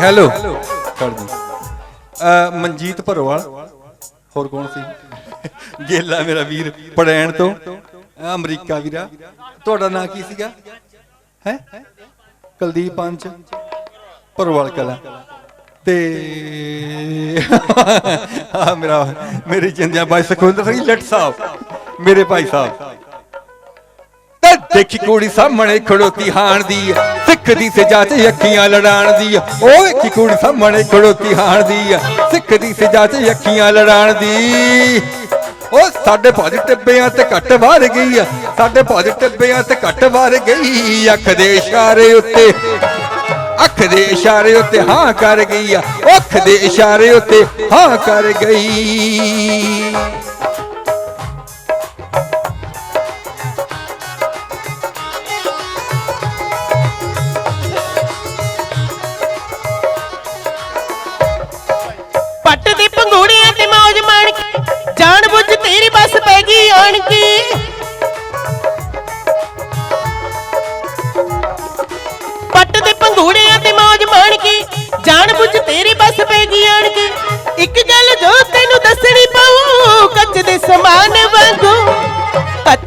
Hello ਕਰ ਜੀ ਮਨਜੀਤ ਭਰੋਵਾਲ। ਹੋਰ ਕੌਣ ਸੀ? ਗੇਲਾ ਮੇਰਾ ਵੀਰ ਪੜੈਣ ਤੋਂ। ਅਮਰੀਕਾ ਵੀਰਾ। ਤੁਹਾਡਾ ਨਾਂ ਕੀ ਸੀਗਾ? ਹੈ? ਕੁਲਦੀਪ ਪੰਚ। ਭਰੋਵਾਲ ਕਲਾ। ਤੇ ਆ ਮੇਰਾ ਮੇਰੀ ਜਿੰਦਿਆਂ ਬਾਈ ਸੁਖਵਿੰਦਰ ਸਿੰਘ ਲੱਟ ਸਾਹਿਬ। ਮੇਰੇ ਭਾਈ ਸਾਹਿਬ। ਦੇਖੀ ਕੁੜੀ ਸਾਹਮਣੇ ਖੜੋਤੀ ਹਾਣ ਦੀ ਆ, ਸਿੱਖ ਦੀ ਸਜਾ 'ਚ ਅੱਖੀਆਂ ਲੜਾਣ ਦੀ ਆ। ਉਹ ਵੇਖੀ ਕੁੜੀ ਸਾਹਮਣੇ ਖੜੋਤੀ ਹਾਣ ਦੀ ਆ, ਸਿੱਖ ਦੀ ਸਜਾ 'ਚ ਅੱਖੀਆਂ ਲੜਾਣ ਦੀ। ਉਹ ਸਾਡੇ ਭਾਜ ਟਿੱਬਿਆਂ ਤੇ ਘੱਟ ਵਾਰ ਗਈ ਆ। ਸਾਡੇ ਭਾਜ ਟਿੱਬਿਆਂ ਤੇ ਘੱਟ ਵਾਰ ਗਈ। ਅੱਖ ਦੇ ਇਸ਼ਾਰੇ ਉੱਤੇ ਅੱਖ ਦੇ ਇਸ਼ਾਰੇ ਉੱਤੇ ਹਾਂ ਕਰ ਗਈ ਆ। ਅੱਖ ਦੇ ਇਸ਼ਾਰੇ ਉੱਤੇ ਹਾਂ ਕਰ ਗਈ।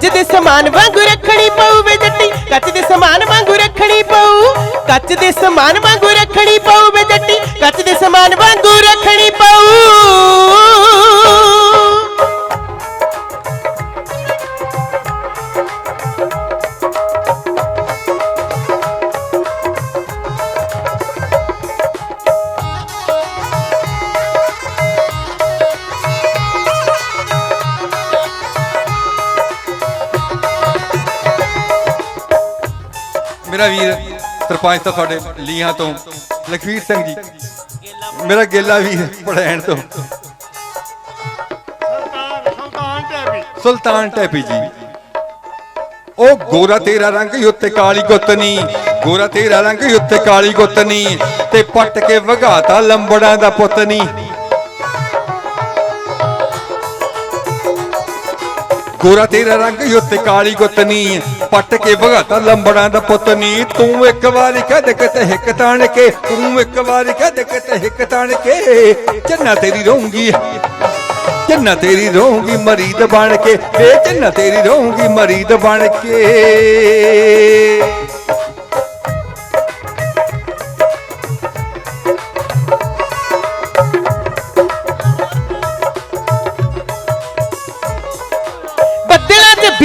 ਕੱਚ ਦੇ ਸਮਾਨ ਵਾਂਗੂ ਰੱਖਣੀ ਪਊ ਵੇ ਜੱਟੀ। ਕੱਚ ਦੇ ਸਮਾਨ ਵਾਂਗੂ ਰੱਖਣੀ ਪਊ। ਕੱਚ ਦੇ ਸਮਾਨ ਵਾਂਗੂ ਰੱਖਣੀ ਪਊ ਵੇ ਜੱਟੀ। ਕੱਚ ਦੇ ਸਮਾਨ ਵਾਂਗੂ ਰੱਖਣੀ ਪਊ। ਸਰਪੰਚ ਤਾਂ ਸਾਡੇ ਲੀਹਾਂ ਤੋਂ ਲਖਵੀਰ ਸਿੰਘ ਜੀ। ਮੇਰਾ ਗੇਲਾ ਵੀਰ ਪੜੈਣ ਤੋਂ। ਸੁਲਤਾਨ ਟੈਪੀ। ਜੀ। ਉਹ ਗੋਰਾ ਤੇਰਾ ਰੰਗ ਹੀ ਉੱਤੇ ਕਾਲੀ ਗੁੱਤਨੀ ਗੋਰਾ ਤੇਰਾ ਰੰਗ ਹੀ ਉੱਤੇ ਕਾਲੀ ਗੁੱਤਨੀ ਤੇ ਪੱਟ ਕੇ ਵਗਾਤਾ ਲੰਬੜਾਂ ਦਾ ਪੁੱਤਨੀ ਗੋਰਾ ਤੇਰਾ ਰੰਗ ਹੀ ਕਾਲੀ ਗੁੱਤਨੀ ਪੱਟ ਕੇ ਵਗਾਤਾ ਲੰਬੜਾਂ ਦਾ ਪੁੱਤਨੀ ਤੂੰ ਇੱਕ ਵਾਰੀ ਕਦ ਕਿਤੇ ਹਿੱਕ ਤਾਣ ਕੇ। ਤੂੰ ਇੱਕ ਵਾਰੀ ਕਦ ਕਿਤੇ ਹਿੱਕ ਤਾਣ ਕੇ। ਚੰਨਾ ਤੇਰੀ ਰਹੂੰਗੀ ਚੰਨਾ ਤੇਰੀ ਰਹੂੰਗੀ ਮਰੀਦ ਬਣ ਕੇ। ਵੇ ਚੰਨਾ ਤੇਰੀ ਰਹੂੰਗੀ ਮਰੀਦ ਬਣ ਕੇ।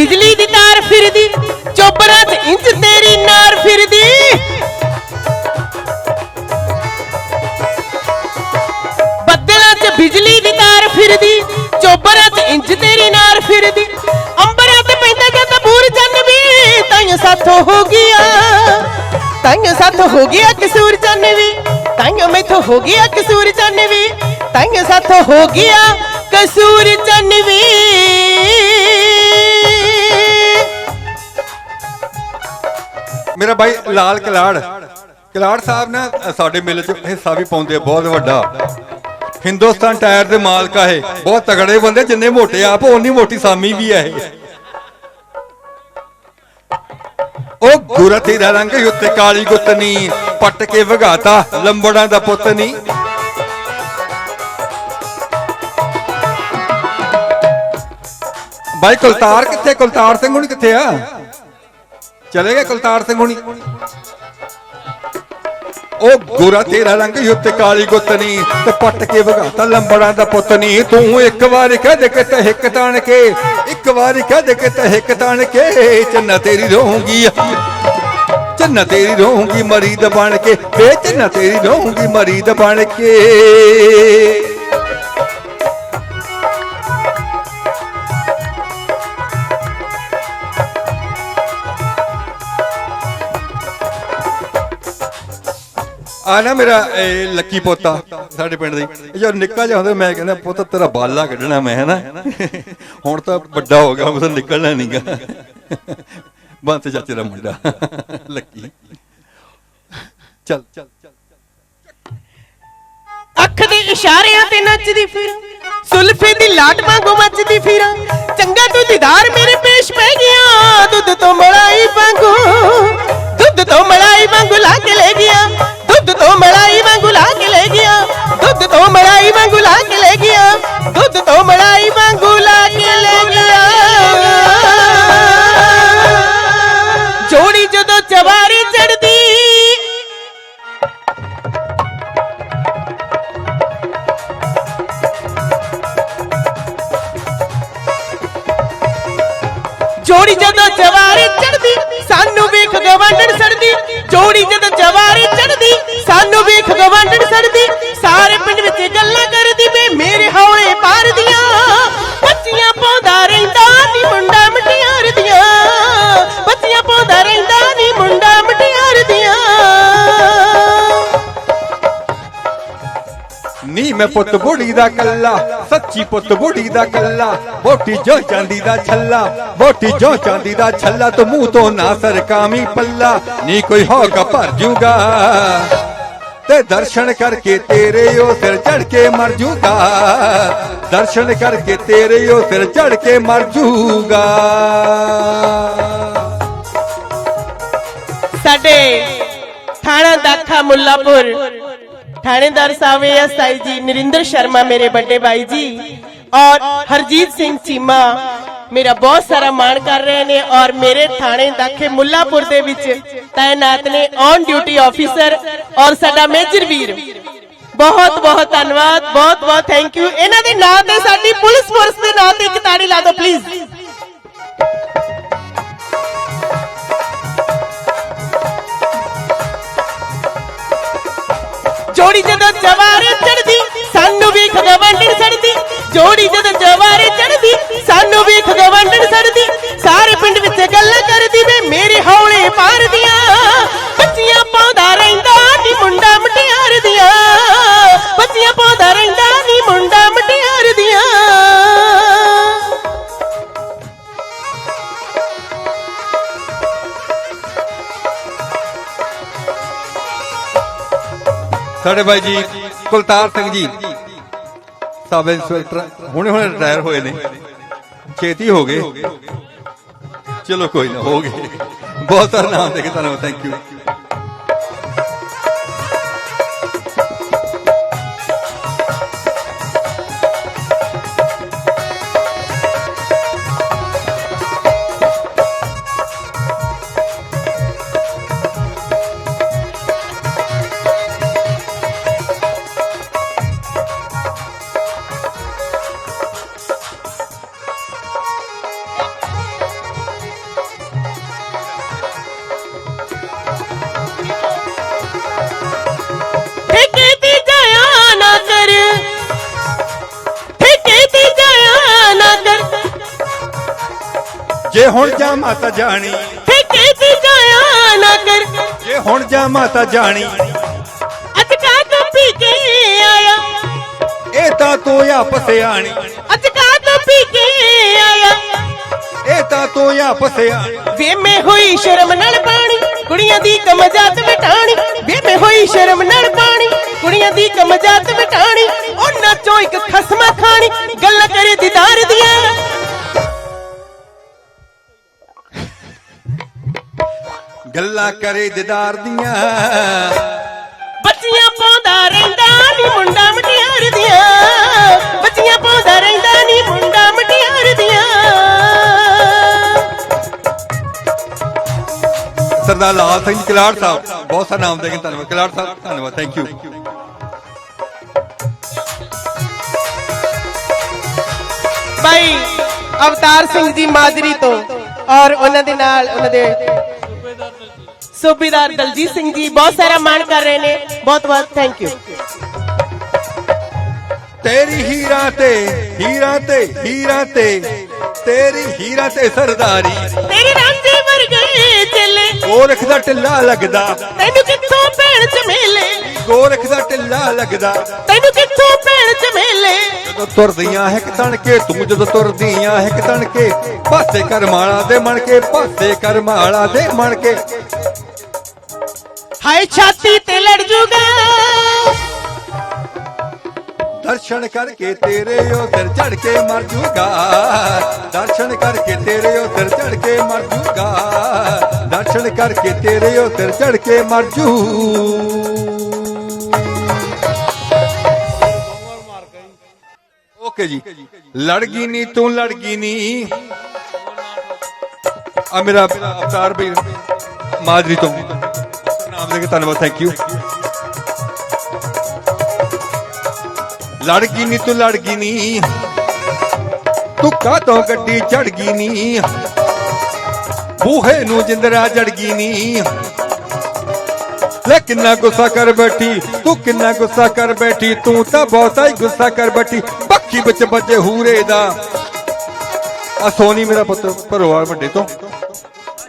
ਬਿਜਲੀ ਦੀ ਤਾਰ ਫਿਰਦੀ ਚੋਬਰਾਂ 'ਚ ਇੰਜ ਤੇਰੀ ਨਾਰ ਫਿਰਦੀ। ਬੱਦਲਾਂ 'ਚ ਬਿਜਲੀ ਦੀ ਤਾਰ ਫਿਰਦੀ ਚੋਬਰਾਂ 'ਚ ਇੰਜ ਤੇਰੀ ਨਾਰ ਫਿਰਦੀ। ਅੰਬਰਾਂ ਤੇ ਪੈਂਦਾ ਜਾਂਦਾ ਬੂਰ ਚੰਨ ਵੀ ਤਾਈਂ ਸਾਥੋਂ ਹੋ ਗਿਆ। ਤਾਈਂ ਸਾਥੋਂ ਹੋ ਗਿਆ ਕਸੂਰ ਚੰਨ ਵੀ ਤਾਈਂ ਮੈਥੋਂ ਹੋ ਗਿਆ ਕਸੂਰ ਚੰਨ ਵੀ ਤਾਈਂ ਸਾਥੋਂ ਹੋ ਗਿਆ ਕਸੂਰ ਚੰਨ ਵੀ। ਮੇਰਾ ਬਾਈ ਲਾਲ ਕਲਾੜ। ਕਲਾੜ ਸਾਹਿਬ ਨਾ, ਸਾਡੇ ਮੇਲੇ 'ਚ ਹਿੱਸਾ ਵੀ ਪਾਉਂਦੇ ਬਹੁਤ ਵੱਡਾ। ਹਿੰਦੁਸਤਾਨ ਟਾਇਰ ਦੇ ਮਾਲਕ ਆ ਇਹ। ਬਹੁਤ ਤਗੜੇ ਬੰਦੇ, ਜਿੰਨੇ ਮੋਟੇ ਆਪ, ਓਨੀ ਮੋਟੀ ਸਾਮੀ ਵੀ ਆ ਇਹ। ਉਹ ਗੁਰਾ ਤੇਰਾ ਰੰਗ ਉੱਤੇ ਕਾਲੀ ਗੁੱਤਨੀ ਪੱਟ ਕੇ ਵਗਾਤਾ ਲੰਬੜਾਂ ਦਾ ਪੁੱਤ ਨਹੀਂ ਬਾਈ ਕੁਲਤਾਰ ਕਿੱਥੇ? ਕੁਲਤਾਰ ਸਿੰਘ ਹੁਣ ਕਿੱਥੇ ਆ? ਚਲੇ ਗਏ ਕੁਲਤਾਰ ਸਿੰਘ ਹੁਣੀ। ਉਹ ਗੋਰਾ ਤੇਰਾ ਰੰਗ ਹੀ ਕਾਲੀ ਗੁੱਤਨੀ ਤੇ ਪੱਟ ਕੇ ਵਗਾਤਾ ਲੰਬੜਾਂ ਦਾ ਪੁੱਤ ਨਹੀਂ ਤੂੰ ਇੱਕ ਵਾਰ ਕਹਦੇ ਕਿ ਤੇ ਹਿੱਕ ਤਾਣ ਕੇ, ਇੱਕ ਵਾਰ ਕਹਦੇ ਕਿ ਤੇ ਹਿੱਕ ਤਾਣ ਕੇ, ਚੰਨਾ ਤੇਰੀ ਰਹੂੰਗੀ ਚੰਨਾ ਤੇਰੀ ਰਹੂੰਗੀ ਮਰੀਦ ਬਣ ਕੇ, ਵੇ ਚੰਨਾ ਤੇਰੀ ਰਹੂੰਗੀ ਮਰੀਦ ਬਣ ਕੇ। ਨਾ ਮੇਰਾ, ਇਹ ਲੱਕੀ ਪੋਤਾ, ਸਾਡੇ ਪਿੰਡ ਦੇ। ਜਦੋਂ ਨਿੱਕਾ ਜਿਹਾ ਹੁੰਦਾ ਮੈਂ ਕਹਿੰਦਾ, ਪੁੱਤ, ਤੇਰਾ ਬਾਲਾ ਕੱਢਣਾ ਮੈਂ, ਹੈ ਨਾ? ਹੁਣ ਤਾਂ ਵੱਡਾ ਹੋ ਗਿਆ ਹੁਣ ਨਿਕਲਣਾ ਨਹੀਂਗਾ ਬੰਤ ਚਾਚੇ ਦਾ ਮੁੰਡਾ, ਲੱਕੀ। ਚੱਲ। ਅੱਖ ਦੇ ਇਸ਼ਾਰਿਆਂ ਤੇ ਨੱਚਦੀ ਫਿਰਾਂ, ਸੁਲਫੇ ਦੀ ਲਾਟ ਵਾਂਗੂ ਮੱਚਦੀ ਫਿਰਾਂ। ਚੰਗਾ ਤੂੰ ਦੀਦਾਰ ਮੇਰੇ ਪੇਸ਼ ਪੈ ਗਿਆ, ਦੁੱਧ ਤੋਂ ਮਲਾਈ ਵਾਂਗੂ, ਦੁੱਧ ਤੋਂ ਮਲਾਈ ਵਾਂਗੂ ਲਾ ਕੇ ਲੈ ਗਿਆ। ਜਵਾਰੀ ਚੜਦੀ ਸਾਨੂੰ ਵੇਖ ਗਵਾਂਢਣ ਸੜਦੀ। ਜੋੜੀ ਜਦ ਜਵਾਰੀ ਚੜਦੀ ਸਾਨੂੰ ਵੇਖ ਗਵਾਂਢਣ ਸੜਦੀ। ਸਾਰੇ ਪਿੰਡ ਵਿੱਚ ਗੱਲਾਂ ਮੈਂ ਪੁੱਤ ਬੁੜੀ ਦਾ ਕੱਲਾ, ਸੱਚੀ ਪੁੱਤ ਬੁੜੀ ਦਾ ਕੱਲਾ ਬੋਟੀ ਜੋ ਚਾਂਦੀ ਦਾ ਛੱਲਾ ਬੋਟੀ ਜੋ ਚਾਂਦੀ ਦਾ ਛੱਲਾ, ਤੂੰ ਮੂੰਹ ਤੋਂ ਨਾ ਸਰਕਾਮੀ ਪੱਲਾ, ਨੀ ਕੋਈ ਹੋਗਾ ਭਰ ਜੂਗਾ। ਤੇ ਦਰਸ਼ਨ ਕਰਕੇ ਤੇਰੇ ਉਹ ਸਿਰ ਚੜ ਕੇ ਮਰ ਜੂਗਾ। ਦਰਸ਼ਨ ਕਰਕੇ ਤੇਰੇ ਉਹ ਸਿਰ ਚੜ ਕੇ ਮਰ ਜੂਗਾ। ਸਾਡੇ ਥਾਣਾ ਦਾਖਾ ਮੁੱਲਾਪੁਰ ਥਾਣੇਦਾਰ ਸਾਹਿਬ ਐਸਆਈ ਜੀ ਨਰਿੰਦਰ ਸ਼ਰਮਾ ਮੇਰੇ ਵੱਡੇ ਭਾਈ ਜੀ ਔਰ ਹਰਜੀਤ ਸਿੰਘ ਚੀਮਾ ਮੇਰਾ ਬਹੁਤ ਸਾਰਾ ਮਾਣ ਕਰ ਰਹੇ ਨੇ ਔਰ ਮੇਰੇ ਥਾਣੇ ਦਾਖੇ ਮੁੱਲਾਪੁਰ ਦੇ ਵਿੱਚ ਤਾਇਨਾਤ ਨੇ ਔਨ ਡਿਊਟੀ ਆਫੀਸਰ ਔਰ ਸਾਡਾ ਮੇਜਰ ਵੀਰ ਬਹੁਤ ਬਹੁਤ ਧੰਨਵਾਦ ਬਹੁਤ ਬਹੁਤ ਥੈਂਕ ਯੂ ਇਹਨਾਂ ਦੇ ਨਾਂ ਤੇ ਸਾਡੀ ਪੁਲਿਸ ਫੋਰਸ ਦੇ ਨਾਂ ਤੇ ਇੱਕ ਤਾੜੀ ਲਾ ਦਿਓ ਪਲੀਜ਼ ਜੋੜੀ ਜਦੋਂ ਜਵਾਰੇ ਚੜਦੀ, ਸਾਨੂੰ ਵੀ ਖਗਵੰਡਣ ਸੜਦੀ। ਜੋੜੀ ਜਦੋਂ ਜਵਾਰੇ ਚੜਦੀ, ਸਾਨੂੰ ਵੀ ਖਗਵੰਡਣ ਸੜਦੀ। ਸਾਰੇ ਪਿੰਡ ਵਿੱਚ ਗੱਲਾਂ ਕਰਦੀ ਵੇ, ਮੇਰੇ ਹੌਲੇ ਮਾਰਦੀਆਂ। ਬੱਚੀਆਂ ਪਾਉਂਦਾ ਸਾਡੇ ਬਾਈ ਜੀ ਕੁਲਤਾਰ ਸਿੰਘ ਜੀ। ਸਬ ਇੰਸਪੈਕਟਰ ਹੁਣੇ ਹੁਣੇ ਰਿਟਾਇਰ ਹੋਏ ਨੇ। ਛੇਤੀ ਹੋ ਗਏ। ਚਲੋ ਕੋਈ ਨਾ, ਹੋ ਗਏ। ਬਹੁਤ ਸਾਰਾ ਨਾਮ ਦੇ ਕੇ ਤੁਹਾਨੂੰ ਥੈਂਕ ਯੂ ਜੇ ਹੁਣ ਜਾ ਮਾਤਾ ਜਾਣੀ ਠੇਕੇ ਤੇ ਜਾਇਆ ਨਾ ਕਰ। ਜੇ ਹੁਣ ਜਾ ਮਾਤਾ ਜਾਣੀ ਅੱਜ ਕਾ ਤੋਂ ਪੀ ਕੇ ਆਇਆ। ਇਹ ਤਾਂ ਤੂੰ ਆਪਸ ਆਣੀ ਅੱਜ ਕਾ ਤੋਂ ਪੀ ਕੇ ਆਇਆ। ਇਹ ਤਾਂ ਤੂੰ ਆਪਸ ਆਣੀ ਵੇ ਮੈਂ ਹੋਈ ਸ਼ਰਮ ਨਾਲ ਪਾਣੀ ਕੁੜੀਆਂ ਦੀ ਕਮਜਾਤ ਵਟਾਣੀ ਵੇ ਮੈਂ ਹੋਈ ਸ਼ਰਮ ਨਾਲ ਪਾਣੀ ਕੁੜੀਆਂ ਦੀ ਕਮਜਾਤ ਵਟਾਣੀ ਉਹਨਾਂ ਚੋਂ ਇੱਕ ਖਸਮਾ ਖਾਣੀ ਗੱਲਾਂ ਕਰੇ ਦੀਦਾਰ ਦੀਆਂ। ਗੱਲਾਂ ਕਰੇ ਦਿਦਾਰ ਦੀਆਂ। ਬੱਚੀਆਂ ਪਾਉਂਦਾ ਰਹਿੰਦਾ ਨੀ ਮੁੰਡਾ ਮਟਿਆਰ ਦੀਆਂ। ਬੱਚੀਆਂ ਪਾਉਂਦਾ ਰਹਿੰਦਾ ਨੀ ਮੁੰਡਾ ਮਟਿਆਰ ਦੀਆਂ। ਸਰਦਾਰ ਲਾਲ ਸਿੰਘ ਕਲਾੜ ਸਾਹਿਬ ਬਹੁਤ ਸਾਰਾ ਨਾਮ ਦੇ ਕੇ ਧੰਨਵਾਦ। ਕਲਾੜ ਸਾਹਿਬ ਧੰਨਵਾਦ ਥੈਂਕ ਯੂ ਭਾਈ ਅਵਤਾਰ ਸਿੰਘ ਜੀ ਮਾਜਰੀ ਤੋਂ ਔਰ ਉਹਨਾਂ ਦੇ ਨਾਲ ਉਹਨਾਂ ਦੇ ਸੂਬੇਦਾਰ ਦਲਜੀਤ ਸਿੰਘ ਜੀ ਬਹੁਤ ਸਾਰਾ ਮਾਣ ਕਰ ਰਹੇ ਨੇ। ਬਹੁਤ ਬਹੁਤ ਥੈਂਕ ਯੂ ਤੇਰੀ ਹੀਰਾ ਤੇ ਹੀਰਾ ਤੇ ਹੀਰਾ ਤੇ ਤੇਰੀ ਹੀਰਾ ਤੇ ਸਰਦਾਰੀ। ਤੇਰੇ ਰਾਂਝੇ ਵਰਗੇ ਚੱਲੇ। ਗੋਰਖ ਦਾ ਢਿੱਲਾ ਲੱਗਦਾ। ਤੈਨੂੰ ਕਿੱਥੋਂ ਭੈਣ ਚਮੇਲੇ ਗੋਰਖ ਦਾ ਢਿੱਲਾ ਲੱਗਦਾ। ਤੈਨੂੰ ਕਿੱਥੋਂ ਭੈਣ ਚਮੇਲੇ ਜਦੋਂ ਤੁਰਦੀਆਂ ਹੈ ਕੇ ਤੂੰ ਜਦੋਂ ਤੁਰਦੀਆਂ ਹੈ ਕੇ ਪਾਸੇ ਕਰਮਾਲਾ ਦੇ ਮਣ ਕੇ ਪਾਸੇ ਕਰਮਾਲਾ ਦੇ ਮਣ ਕੇ ਹਾਏ ਛਾਤੀ ਤੇ ਲੜ ਜੂਗਾ। ਦਰਸ਼ਨ ਕਰਕੇ ਤੇਰੇ ਉਹ ਸਿਰ ਚੜ ਕੇ ਮਰ ਜੂਗਾ। ਦਰਸ਼ਨ ਕਰਕੇ ਤੇਰੇ ਉਹ ਸਿਰ ਚੜ ਕੇ ਮਰ ਜੂਗਾ। ਦਰਸ਼ਨ ਕਰਕੇ ਤੇਰੇ ਉਹ ਸਿਰ ਚੜ ਕੇ ਮਰ ਜੂ। ਓਕੇ ਜੀ। ਲੜਗੀ ਨਹੀਂ ਤੂੰ ਲੜਗੀ ਨਹੀਂ ਆ ਮੇਰਾ ਅਵਤਾਰ ਵੀ ਮਾਜਰੀ ਤੋਂ। ਨਾਮ ਦੇ ਕੇ ਧੰਨਵਾਦ ਥੈਂਕ ਯੂ ਲੜਗੀ ਨੀ, ਤੂੰ ਲੜਗੀ ਨੀ। ਤੂੰ ਕਾਤੋਂ ਗੱਡੀ ਚੜ ਗਈ ਬੂਹੇ ਨੂੰ ਜਿੰਦਰਾ ਜੜਗੀ ਗਈ ਨੀ। ਲੈ ਕਿੰਨਾ ਗੁੱਸਾ ਕਰ ਬੈਠੀ, ਤੂੰ ਕਿੰਨਾ ਗੁੱਸਾ ਕਰ ਬੈਠੀ, ਤੂੰ ਤਾਂ ਬਹੁਤਾ ਹੀ ਗੁੱਸਾ ਕਰ ਬੈਠੀ। ਬੱਖੀ ਵਿੱਚ ਵੱਜੇ ਹੂਰੇ ਦਾ? ਆ ਸੋਨੀ ਮੇਰਾ ਪੁੱਤ, ਪਰਿਵਾਰ ਵੱਡੇ ਤੋਂ।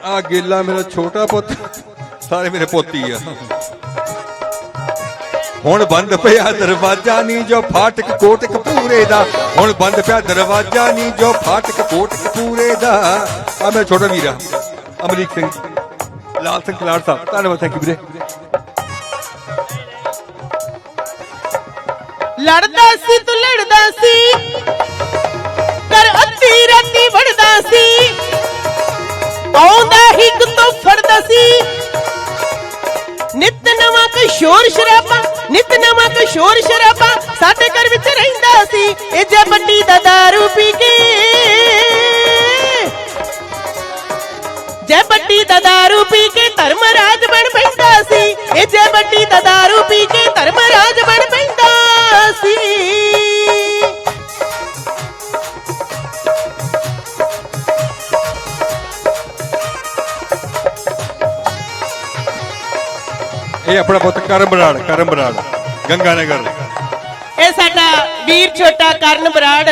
ਆ ਗੇਲਾ ਮੇਰਾ ਛੋਟਾ ਪੁੱਤ, ਸਾਰੇ ਮੇਰੇ ਪੋਤੀ ਆ। ਹੁਣ ਬੰਦ ਪਿਆ ਦਰਵਾਜ਼ਾ ਨਹੀਂ ਜੋ ਫਾਟਕ ਕੋਟਕ ਪੂਰੇ ਦਾ। ਹੁਣ ਬੰਦ ਪਿਆ ਦਰਵਾਜ਼ਾ ਨਹੀਂ ਜੋ ਫਾਟਕ ਕੋਟਕ ਪੂਰੇ ਦਾ। ਆ ਮੇਰਾ ਛੋਟਾ ਵੀਰਾ, ਅਮਰੀਕ ਸਿੰਘ, ਲਾਲ ਸਿੰਘ ਕਲਾੜ ਸਾਹਿਬ, ਧੰਨਵਾਦ ਥੈਂਕ ਯੂ ਵੀਰੇ। ਲੜਦਾ ਸੀ ਤੂੰ ਲੜਦਾ ਸੀ ਕਰ ਅੱਧੀ ਰਾਤੀ ਵੜਦਾ ਸੀ ਆਉਂਦਾ ਹੀ ਤੋਂ ਫੜਦਾ ਸੀ ਨਿਤ ਨਵਾਂ ਕੋਈ ਸ਼ੋਰ ਸ਼ਰਾਬਾ ਨਿਤ ਨਵਾਂ ਕੋਈ ਸ਼ੋਰ ਸ਼ਰਾਬਾ ਸਾਡੇ ਘਰ ਵਿੱਚ ਰਹਿੰਦਾ ਸੀ ਇਹ ਜੇ ਵੱਡੀ ਦਾ ਦਾਰੂ ਪੀ ਕੇ ਜੈ ਬੱਟੀ ਦਾ ਦਾਰੂ ਪੀ ਕੇ ਧਰਮ ਰਾਜ ਬਣ ਪੈਂਦਾ ਸੀ ਇਹ ਜੈ ਬੱਟੀ ਦਾ ਦਾਰੂ ਪੀ ਕੇ ਧਰਮ ਰਾਜ ਬਣ ਪੈਂਦਾ ਸੀ ਇਹ ਆਪਣਾ ਪੁੱਤ ਕਰਮ ਬਰਾੜ ਕਰਮ ਬਰਾੜ ਗੰਗਾ ਨਗਰ ਇਹ ਸਾਡਾ ਵੀਰ ਛੋਟਾ ਕਰਨ ਬਰਾੜ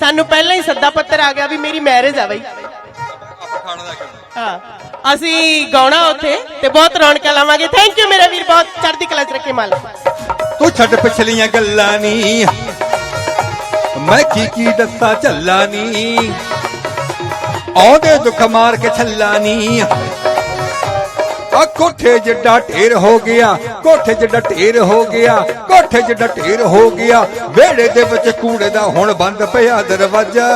ਸਾਨੂੰ ਪਹਿਲਾਂ ਹੀ ਸੱਦਾ ਪੱਤਰ ਆ ਗਿਆ ਵੀ ਮੇਰੀ ਮੈਰਿਜ ਆ ਬਈ। ਹਾਂ ਅਸੀਂ ਗਾਉਣਾ ਉੱਥੇ ਤੇ ਬਹੁਤ ਰੌਣਕਾਂ ਲਾਵਾਂਗੇ। ਥੈਂਕ ਯੂ ਮੇਰਾ ਵੀਰ ਬਹੁਤ ਚੜ੍ਹਦੀ ਕਲਾ ਚ ਰੱਖੇ ਮਾਲਕ। ਤੂੰ ਛੱਡ ਪਿਛਲੀਆਂ ਗੱਲਾਂ ਨੀ। ਮੈਂ ਕੀ ਕੀ ਦੱਸਾਂ ਝੱਲਾ ਨੀ। ਆਉਂਦੇ ਦੁੱਖ ਮਾਰ ਕੇ ਛੱਲਾ ਨੀ। ਆ ਕੋਠੇ ਜਿੱਡਾ ਢੇਰ ਹੋ ਗਿਆ, ਕੋਠੇ ਜਿੱਡਾ ਢੇਰ ਹੋ ਗਿਆ, ਕੋਠੇ ਜਿੱਡਾ ਢੇਰ ਹੋ ਗਿਆ। ਵਿਹੜੇ ਦੇ ਵਿੱਚ ਕੂੜੇ ਦਾ ਹੁਣ ਬੰਦ ਪਿਆ ਦਰਵਾਜ਼ਾ।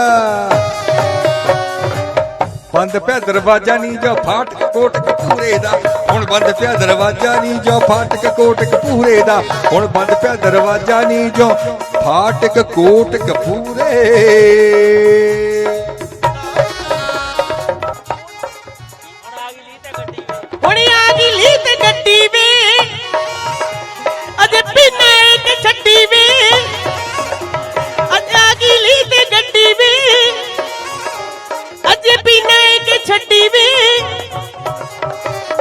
ਬੰਦ ਪਿਆ ਦਰਵਾਜ਼ਾ ਨਹੀਂ ਜੋ ਫਾਟਕ ਕੋਟਕ ਪੂਰੇ ਦਾ। ਹੁਣ ਬੰਦ ਪਿਆ ਦਰਵਾਜ਼ਾ ਨਹੀਂ ਜੋ ਫਾਟਕ ਕੋਟਕ ਪੂਰੇ ਦਾ। ਹੁਣ ਬੰਦ ਪਿਆ ਦਰਵਾਜ਼ਾ ਨਹੀਂ ਜੋ ਫਾਟਕ ਕੋਟਕ ਪੂਰੇ।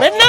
என்ன